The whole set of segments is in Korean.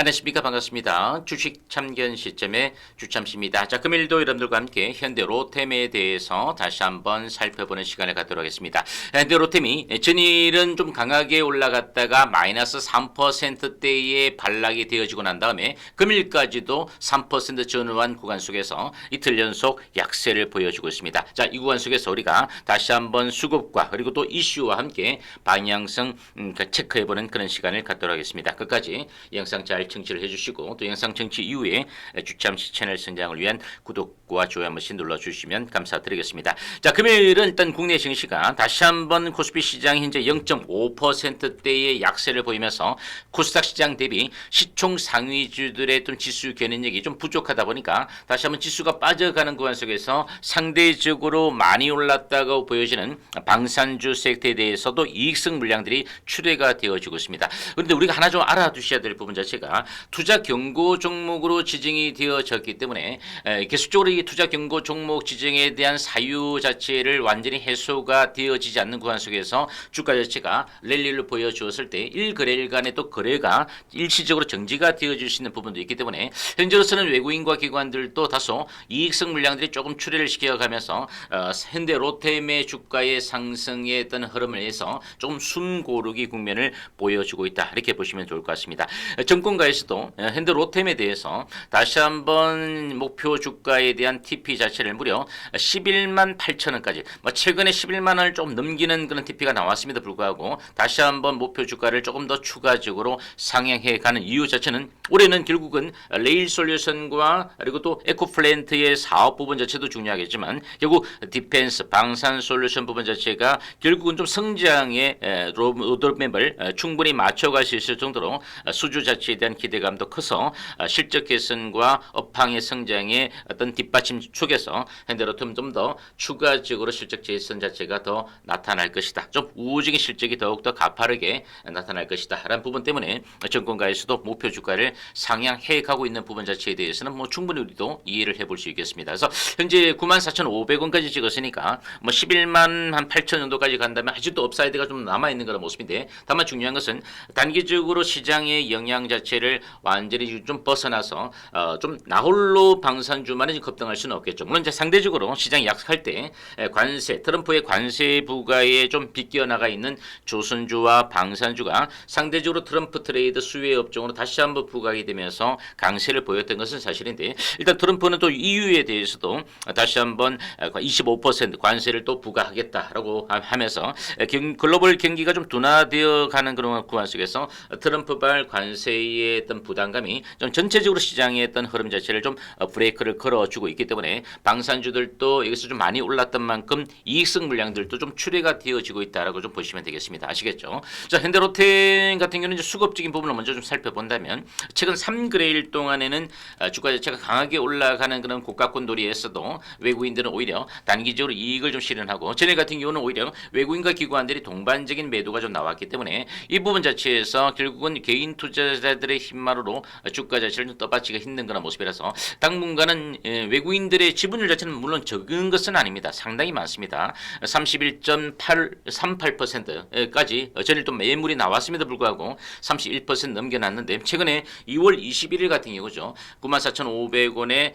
안녕하십니까 반갑습니다. 주식 참견 시점의 주참씨입니다. 자 금일도 여러분들과 함께 현대 로템에 대해서 다시 한번 살펴보는 시간을 갖도록 하겠습니다. 현대 로템이 전일은 좀 강하게 올라갔다가 마이너스 3%대에 반락이 되어지고 난 다음에 금일까지도 3% 전후한 구간 속에서 이틀 연속 약세를 보여주고 있습니다. 자이 구간 속에서 우리가 다시 한번 수급과 그리고 또 이슈와 함께 방향성 음, 그 체크해보는 그런 시간을 갖도록 하겠습니다. 끝까지 영상 잘 청취를 해주시고 또 영상 청취 이후에 주참시 채널 성장을 위한 구독과 좋아요 한 번씩 눌러주시면 감사드리겠습니다. 자 금요일은 일단 국내 증시가 다시 한번 코스피 시장 현재 0.5%대의 약세를 보이면서 코스닥 시장 대비 시총 상위주들의 좀 지수 견인력이 좀 부족하다 보니까 다시 한번 지수가 빠져가는 구간 속에서 상대적으로 많이 올랐다고 보여지는 방산주 섹터에 대해서도 이익성 물량들이 출회가 되어지고 있습니다. 그런데 우리가 하나 좀 알아두셔야 될 부분 자체가 투자 경고 종목으로 지정이 되어졌기 때문에 에, 계속적으로 이 투자 경고 종목 지정에 대한 사유 자체를 완전히 해소가 되어지지 않는 구간 속에서 주가 자체가 랠리를 보여주었을 때 1거래일 간의 또 거래가 일시적으로 정지가 되어질 수 있는 부분도 있기 때문에 현재로서는 외국인과 기관들도 다소 이익성 물량들이 조금 출회를 시켜가면서 어, 현대 로템의 주가의 상승에 어떤 흐름을 해서 조금 숨고르기 국면을 보여주고 있다 이렇게 보시면 좋을 것 같습니다. 어, 정권 가에서도 어, 현대 로템에 대해서 다시 한번 목표 주가에 대한 TP 자체를 무려 11만 8천 원까지 뭐 최근에 11만 원을 좀 넘기는 그런 TP가 나왔음에도 불구하고. 다시 한번 목표 주가를 조금 더 추가적으로 상향해 가는 이유 자체는 올해는 결국은 레일 솔루션과 그리고 또 에코플랜트의 사업 부분 자체도 중요하겠지만 결국 디펜스 방산 솔루션 부분 자체가 결국은 좀 성장의 로드맵을 에, 충분히 맞춰갈 수 있을 정도로 어, 수주 자체에 대한 기대감도 커서 어, 실적 개선과 업황의 성장의 어떤 뒷받침 쪽에서 현대로템 좀더 추가적으로 실적 개선 자체가 더 나타날 것이다. 좀 우호적인 실적이 더욱더 가파르게 나타날 것이다. 라는 부분 때문에 정권가에서도 목표 주가를 상향해 가고 있는 부분 자체에 대해서는 뭐 충분히 우리도 이해를 해볼 수 있겠습니다. 그래서 현재 94,500원까지 찍었으니까 뭐 11만 한 8천 정도까지 간다면 아직도 업사이드가 좀 남아 있는 그런 모습인데 다만 중요한 것은 단기적으로 시장의 영향 자체 를 완전히 좀 벗어나서 어, 좀 나홀로 방산주만은 급등할 수는 없겠죠. 물론 이제 상대적으로 시장 약할 때 에, 관세 트럼프의 관세 부과에 좀 비껴 나가 있는 조선주와 방산주가 상대적으로 트럼프 트레이드 수혜 업종으로 다시 한번 부각이 되면서 강세를 보였던 것은 사실인데 일단 트럼프는 또 EU에 대해서도 다시 한번 25% 관세를 또 부과하겠다라고 하- 하면서 경- 글로벌 경기가 좀 둔화되어 가는 그런 구간 속에서 트럼프발 관세의 어떤 부담감이 좀 전체적으로 시장의 어떤 흐름 자체를 좀 브레이크를 걸어주고 있기 때문에 방산주들도 여기서 좀 많이 올랐던 만큼 이익성 물량들도 좀 출회가 되어지고 있다라고 좀 보시면 되겠습니다. 아시겠죠? 자, 현대로템 같은 경우는 이제 수급적인 부분을 먼저 좀 살펴본다면 최근 3그레일 동안에는 어, 주가 자체가 강하게 올라가는 그런 고가권 놀이에서도 외국인들은 오히려 단기적으로 이익을 좀 실현하고 전일 같은 경우는 오히려 외국인과 기관들이 동반적인 매도가 좀 나왔기 때문에 이 부분 자체에서 결국은 개인 투자자들의 힘만으로 주가 자체를 좀 떠받치기가 힘든 그런 모습이라서 당분간은 예, 외국인들의 지분율 자체는 물론 적은 것은 아닙니다. 상당히 많습니다. 31.38%까지 전일 또 매물이 나왔음에도 불구하고 31% 넘겨놨는데 최근에 2월 21일 같은 경우죠. 94,500원의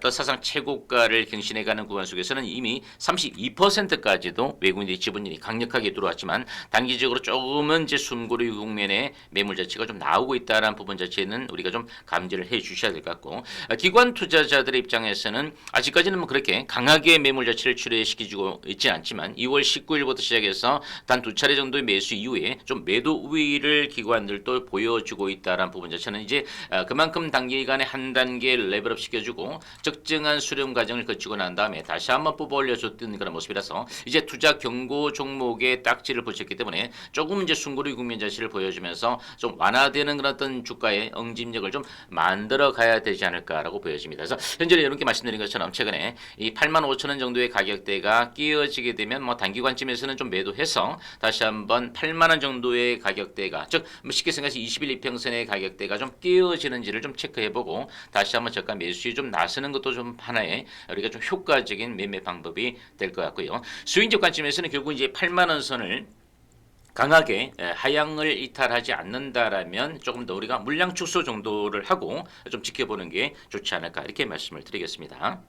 또 사상 최고가를 경신해가는 구간 속에서는 이미 32%까지도 외국인의 지분율이 강력하게 들어왔지만 단기적으로 조금은 이제 숨고르기 국면에 매물 자체가 좀 나오고 있다는 부분 자체는 우리가 좀 감지를 해 주셔야 될 것 같고 어, 기관 투자자들의 입장에서는 아직까지는 뭐 그렇게 강하게 매물 자체를 출회시키고 있지 않지만 2월 19일부터 시작해서 단 두 차례 정도의 매수 이후에 좀 매도 우위를 기관들도 보여주고 있다는 부분 자체는 이제 어, 그만큼 단기간에 한 단계 레벨업 시켜주고 적정한 수렴 과정을 거치고 난 다음에 다시 한번 뽑아 올려줬던 그런 모습이라서 이제 투자 경고 종목에 딱지를 붙였기 때문에 조금 이제 숨고르기 국면 자체를 보여주면서 좀 완화되는 그런 어떤 주 가의 응집력을 좀 만들어 가야 되지 않을까라고 보여집니다. 그래서 현재 이렇게 말씀드린 것처럼 최근에 이 8만 5천 원 정도의 가격대가 끼어지게 되면 뭐 단기 관점에서는 좀 매도해서 다시 한번 8만 원 정도의 가격대가 즉뭐 쉽게 생각해서 21 이평선의 가격대가 좀 끼어지는지를 좀 체크해보고 다시 한번 저가 매수에 좀 나서는 것도 좀 하나의 우리가 좀 효과적인 매매 방법이 될 것 같고요. 수익적 관점에서는 결국 이제 8만 원 선을 강하게 에, 하향을 이탈하지 않는다라면 조금 더 우리가 물량 축소 정도를 하고 좀 지켜보는 게 좋지 않을까 이렇게 말씀을 드리겠습니다.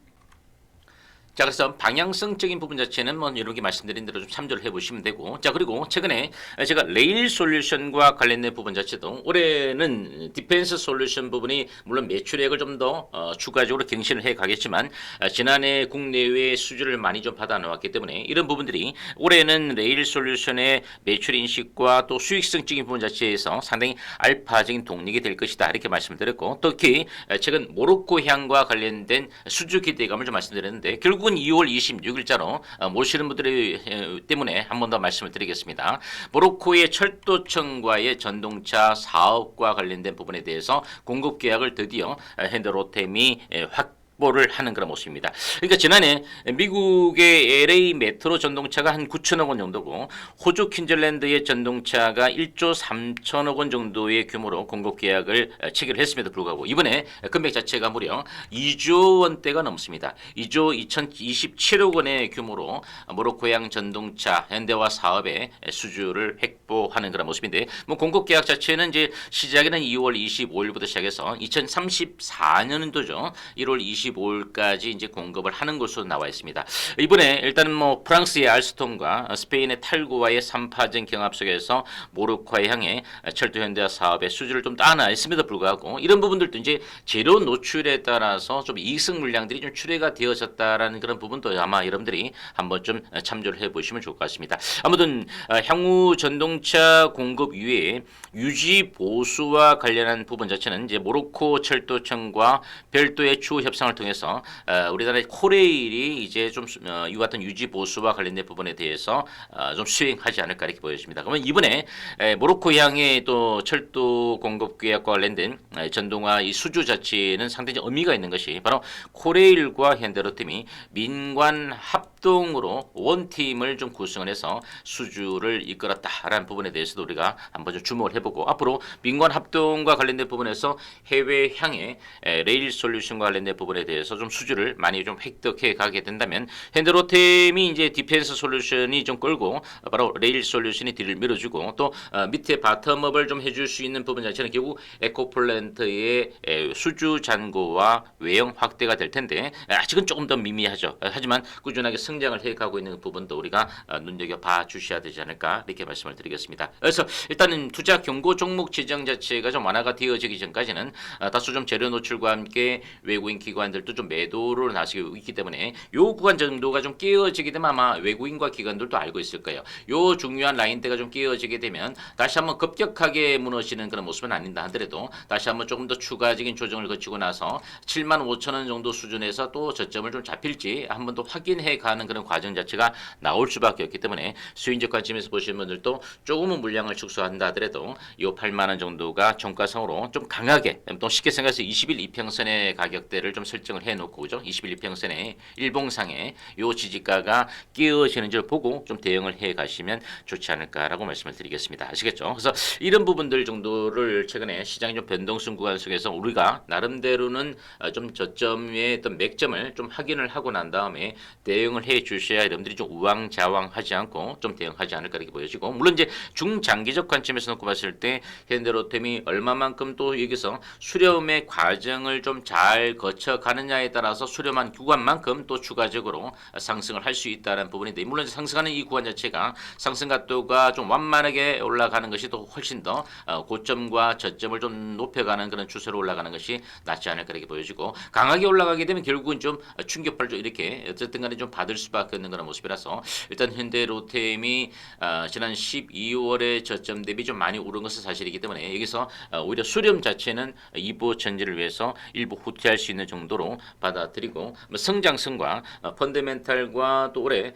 자 그래서 방향성적인 부분 자체는 뭐 이렇게 말씀드린 대로 좀 참조를 해보시면 되고. 자 그리고 최근에 제가 레일 솔루션과 관련된 부분 자체도 올해는 디펜스 솔루션 부분이 물론 매출액을 좀더 어, 추가적으로 경신을 해 가겠지만 어, 지난해 국내외 수주를 많이 좀 받아 놓았기 때문에 이런 부분들이 올해는 레일 솔루션의 매출 인식과 또 수익성적인 부분 자체에서 상당히 알파적인 동력이 될 것이다. 이렇게 말씀드렸고 특히 어, 최근 모로코 향과 관련된 수주 기대감을 좀 말씀드렸는데 결국 은 2월 26일자로 모시는 분들이 에, 때문에 한 번 더 말씀을 드리겠습니다. 모로코의 철도청과의 전동차 사업과 관련된 부분에 대해서 공급 계약을 드디어 핸드로템이 에, 확 보를 하는 그런 모습입니다. 그러니까 지난해 미국의 LA 메트로 전동차가 한 9천억 원 정도고 호주 퀸즐랜드의 전동차가 1조 3천억 원 정도의 규모로 공급 계약을 체결했음에도 불구하고 이번에 금액 자체가 무려 2조 원대가 넘습니다. 2조 2,027억 원의 규모로 모로코양 전동차 현대화 사업에 수주를 획보하는 그런 모습인데 뭐 공급 계약 자체는 이제 시작에는 2월 25일부터 시작해서 2034년도죠. 1월 25일까지 이제 공급을 하는 것으로 나와 있습니다. 이번에 일단은 뭐 프랑스의 알스톰과 스페인의 탈구와의 3파전 경합 속에서 모로코에 향해 철도 현대화 사업의 수주를 좀 따놔있음에도 불구하고 이런 부분들도 이제 재료 노출에 따라서 좀 이익성 물량들이 좀 출회가 되어졌다라는 그런 부분도 아마 여러분들이 한번 좀 참조를 해보시면 좋을 것 같습니다. 아무튼 어, 향후 전동차 공급 이외에 유지 보수와 관련한 부분 자체는 이제 모로코 철도청과 별도의 추후 협상을 통해서 어, 우리나라의 코레일이 이제 좀 어, 이와 같은 유지 보수와 관련된 부분에 대해서 어, 좀 수행하지 않을까 이렇게 보여집니다. 그러면 이번에 에, 모로코 향의 또 철도 공급 계약과 관련된 에, 전동화 이 수주 자체는 상당히 의미가 있는 것이 바로 코레일과 현대로템이 민관 합동으로 원팀을 좀 구성을 해서 수주를 이끌었다라는 부분에 대해서도 우리가 한번 좀 주목을 해보고 앞으로 민관 합동과 관련된 부분에서 해외 향해 에, 레일 솔루션과 관련된 부분에 대해서 좀 수주를 많이 좀 획득해 가게 된다면 현대로템이 이제 디펜스 솔루션이 좀 끌고 어, 바로 레일 솔루션이 뒤를 밀어주고 또 어, 밑에 바텀업을 좀 해줄 수 있는 부분 자체는 결국 에코플랜트의 에, 수주 잔고와 외형 확대가 될 텐데 아직은 조금 더 미미하죠. 어, 하지만 꾸준하게 성장을 해가고 있는 부분도 우리가 어, 눈여겨 봐 주셔야 되지 않을까 이렇게 말씀을 드리겠습니다. 그래서 일단은 투자 경고 종목 지정 자체가 좀 완화가 되어지기 전까지는 어, 다소 좀 재료 노출과 함께 외국인 기관 들도 좀 매도를 나서고 있기 때문에 요 구간 정도가 좀 깨어지게 되면 아마 외국인과 기관들도 알고 있을 거예요. 요 중요한 라인대가 좀 깨어지게 되면 다시 한번 급격하게 무너지는 그런 모습은 아닌다 하더라도 다시 한번 조금 더 추가적인 조정을 거치고 나서 7만 5천 원 정도 수준에서 또 저점을 좀 잡힐지 한 번 더 확인해 가는 그런 과정 자체가 나올 수밖에 없기 때문에 수익적 관점에서 보시는 분들도 조금은 물량을 축소한다 하더라도 요 8만 원 정도가 종가상으로 좀 강하게 또 쉽게 생각해서 20일 이평선의 가격대를 좀 설정 을 해 놓고 그죠? 21 이평선의 일봉상에 요 지지가가 끼어지는지를 보고 좀 대응을 해 가시면 좋지 않을까라고 말씀을 드리겠습니다. 아시겠죠? 그래서 이런 부분들 정도를 최근에 시장이 좀 변동성 구간 속에서 우리가 나름대로는 어, 좀 저점의 어떤 맥점을 좀 확인을 하고 난 다음에 대응을 해 주셔야 여러분들이 좀 우왕좌왕하지 않고 좀 대응하지 않을까 이렇게 보여지고 물론 이제 중장기적 관점에서 놓고 봤을 때 현대로템이 얼마만큼 또 여기서 수렴의 과정을 좀 잘 거쳐가 느냐에 따라서 수렴한 구간만큼 또 추가적으로 상승을 할 수 있다는 부분인데 물론 상승하는 이 구간 자체가 상승 각도가 좀 완만하게 올라가는 것이 또 훨씬 더 어, 고점과 저점을 좀 높여가는 그런 추세로 올라가는 것이 낫지 않을까 이렇게 보여지고 강하게 올라가게 되면 결국은 좀 충격파를 좀 이렇게 어쨌든 간에 좀 받을 수밖에 없는 그런 모습이라서 일단 현대 로템이 어, 지난 12월의 저점 대비 좀 많이 오른 것은 사실이기 때문에 여기서 어, 오히려 수렴 자체는 이보 전지를 위해서 일부 후퇴할 수 있는 정도로 받아들이고 뭐 성장성과 어, 펀더멘탈과 또 올해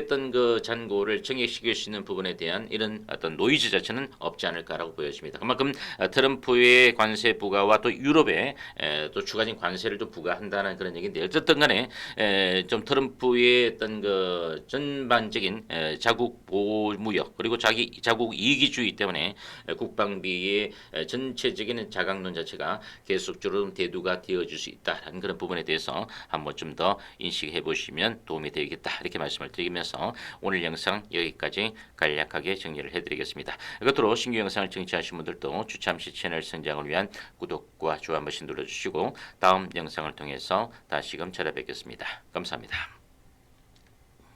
어떤 그 잔고를 정액시킬 수 있는 부분에 대한 이런 어떤 노이즈 자체는 없지 않을까라고 보여집니다. 그만큼 어, 트럼프의 관세 부과와 또 유럽의 에, 또 추가적인 관세를 좀 부과한다는 그런 얘기인데 어쨌든 간에 에, 좀 트럼프의 어떤 그 전반적인 에, 자국 보호 무역 그리고 자기 자국 이기주의 때문에 에, 국방비의 에, 전체적인 자강론 자체가 계속적으로 좀 대두가 되어지 고 이루어질 수 있다라는 그런 부분에 대해서 한번 좀 더 인식해 보시면 도움이 되겠다 이렇게 말씀을 드리면서 오늘 영상 여기까지 간략하게 정리를 해드리겠습니다. 끝으로 신규 영상을 청취하신 분들도 주참시 채널 성장을 위한 구독과 좋아요 한 번씩 눌러주시고 다음 영상을 통해서 다시금 찾아뵙겠습니다. 감사합니다.